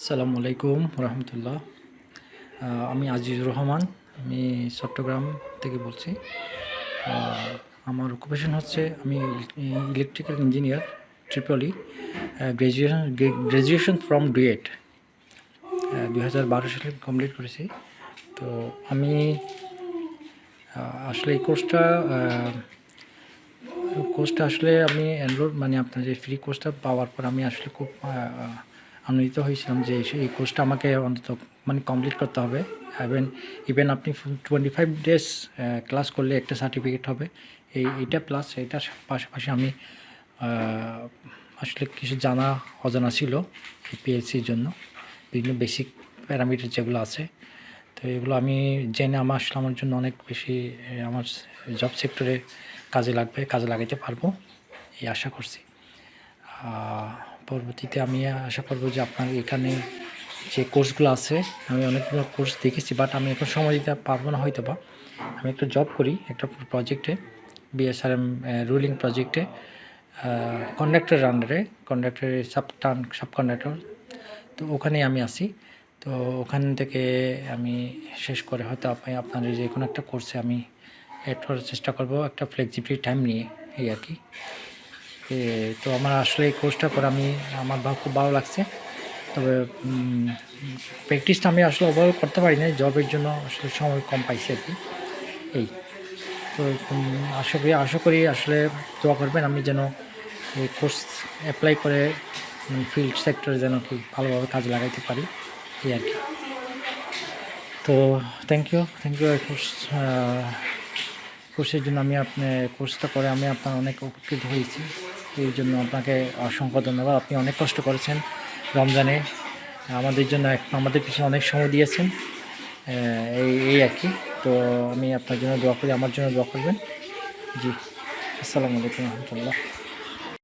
আসসালামু আলাইকুম রহমতুল্লাহ। আমি আজিজুর রহমান, আমি চট্টগ্রাম থেকে বলছি। আমার অকুপেশন হচ্ছে আমি electrical engineer triple E graduation graduation from DUET দুই হাজার বারো সালে কমপ্লিট করেছি। তো আমি আসলে এই কোর্সটা কোর্সটা আসলে আমি এনরোল মানে আপনার যে ফ্রি কোর্সটা পাওয়ার পর আমি আসলে খুব আনন্দিত হয়েছিলাম যে এই- কোর্সটা আমাকে অন্তত মানে কমপ্লিট করতে হবে। ইভেন ইভেন আপনি টোয়েন্টি ফাইভ ডেজ ক্লাস করলে একটা সার্টিফিকেট হবে। এই, এইটা প্লাস এইটার পাশাপাশি আমি আসলে কিছু জানা, অজানা ছিল পিএসসির জন্য। বিভিন্ন বেসিক প্যারামিটার যেগুলো আছে। তো এগুলো আমি জেনে আমার আসলে আমার জন্য অনেক বেশি আমার জব সেক্টরে কাজে লাগবে, কাজে লাগাইতে পারব। এই আশা করছি। পরবর্তীতে আমি আশা করব যে আপনার এখানে যে কোর্সগুলো আছে, আমি অনেকগুলো কোর্স দেখেছি, বাট আমি এখন সময় দিতে পারব না হয়তো বা আমি একটা জব করি, একটা প্রজেক্টে বিএসআরএম রুলিং প্রজেক্টে কন্ডাক্টর আন্ডারে কন্ডাক্টরের সাব টান সাব কন্ডাক্টর তো ওখানেই আমি আসি তো ওখান থেকে আমি শেষ করে হয়তো আপনি, আপনার যে কোনো একটা কোর্সে আমি অ্যাড করার চেষ্টা করব, একটা ফ্লেক্সিবিলিটি টাইম নিয়ে, এই আর কি। তো আমার আসলে এই কোর্সটা করে আমি, আমার খুব ভালো লাগছে। তবে প্র্যাকটিসটা আমি আসলে ওভারঅল করতে পারি না জবের জন্য আসলে সময় কম পাইছি আর কি। এই। তো আশা করি আশা করি আসলে দোয়া করবেন আমি যেন এই কোর্স অ্যাপ্লাই করে ফিল্ড সেক্টরে যেন খুব ভালোভাবে কাজে লাগাইতে পারি, এই আর কি। তো thank you thank you course কোর্সের জন্য আমি আপনার কোর্সটা করে আমি আপনার অনেক উপকৃত হয়েছি। এই জন্য আপনাকে অসংখ্য ধন্যবাদ। আপনি অনেক কষ্ট করেছেন রমজানে। আমাদের জন্য আমাদের পিছনে অনেক সময় দিয়েছেন। এই এই আর কি। তো আমি আপনার জন্য দোয়া করি, আমার জন্য দোয়া করবেন। জি। আসসালামু আলাইকুম রহমতুল্লাহ।